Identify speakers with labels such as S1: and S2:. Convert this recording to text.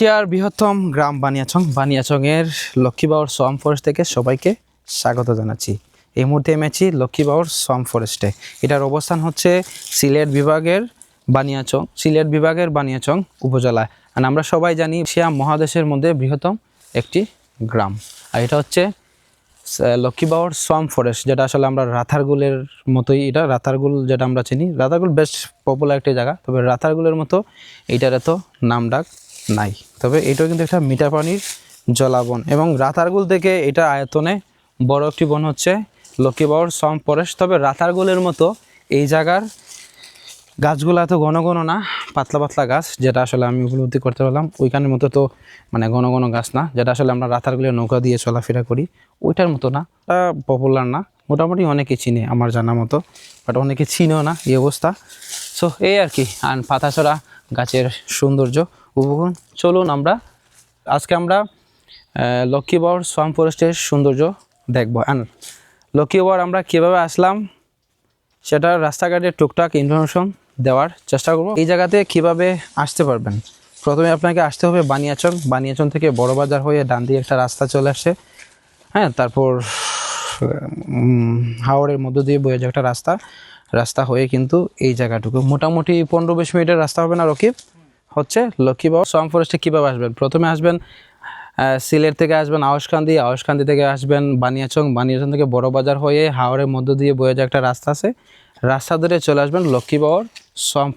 S1: এশিয়ার বৃহত্তম গ্রাম বানিয়াচং, বানিয়াচংয়ের লক্ষ্মীবাউর সোয়াম ফরেস্ট থেকে সবাইকে স্বাগত জানাচ্ছি। এই মুহূর্তে আমি আছি লক্ষ্মীবাউর সোয়াম ফরেস্টে এটার অবস্থান হচ্ছে সিলেট বিভাগের বানিয়াচং, সিলেট বিভাগের বানিয়াচং উপজেলায়। আর আমরা সবাই জানি এশিয়া মহাদেশের মধ্যে বৃহত্তম একটি গ্রাম। আর এটা হচ্ছে লক্ষ্মীবাউর সোয়াম ফরেস্ট যেটা আসলে আমরা রাথারগুলের মতোই, এটা রাতারগুল যেটা আমরা চিনি। রাতারগুল বেশ পপুলার একটি জায়গা, তবে রাতারগুলের মতো এইটার এত নাম ডাক নাই। তবে এটাও কিন্তু একটা মিঠা পানির জলাবন। এবং রাতারগুল থেকে এটা আয়তনে বড় একটি বন হচ্ছে লক্ষ্মীবাউর সম ফরেস্ট। তবে রাতারগুলের মতো এই জায়গার গাছগুলো এত ঘন ঘন না, পাতলা পাতলা গাছ, যেটা আসলে আমি উপলব্ধি করতে পারলাম। ওইখানের মতো তো মানে ঘন ঘন গাছ না, যেটা আসলে আমরা রাতারগুলো নৌকা দিয়ে চলাফেরা করি। ওইটার মতো না পপুলার না। মোটামুটি অনেকে চিনে আমার জানা মতো বাট অনেকে চিনেও না এই অবস্থা। সো এই আর কি, আর পাতাছড়া গাছের সৌন্দর্য। উপভোগ চলুন আমরা, আজকে আমরা লক্ষ্মীবর সোয়াম ফরেস্টের সৌন্দর্য দেখব। অ্যান্ড লক্ষ্মীবর আমরা কীভাবে আসলাম, সেটা রাস্তাঘাটে টুকটাক ইনফরমেশন দেওয়ার চেষ্টা করব। এই জায়গাতে কীভাবে আসতে পারবেন? প্রথমে আপনাকে আসতে হবে বানিয়াচং বানিয়াচং থেকে বড় বাজার হয়ে ডান দিয়ে একটা রাস্তা চলে আসে। হ্যাঁ তারপর হাওড়ের মধ্য দিয়ে বয়ে যায় একটা রাস্তা। রাস্তা হয়ে কিন্তু এই জায়গাটুকু। মোটামুটি পনেরো বিশ মিনিটের রাস্তা হবে না রকিব? হচ্ছে লক্ষ্মীবাবু সং ফরেস্টে কীভাবে আসবেন? প্রথমে আসবেন সিলেট থেকে আসবেন আওয়াসকান্দি আওয়াসকান্দি থেকে আসবেন বানিয়াচং। বানিয়াচং থেকে বড় বাজার হয়ে হাওড়ের মধ্য দিয়ে বয়ে যায় একটা রাস্তা আছে, রাস্তা ধরে চলে আসবেন লক্ষ্মীবাবর সোয়াম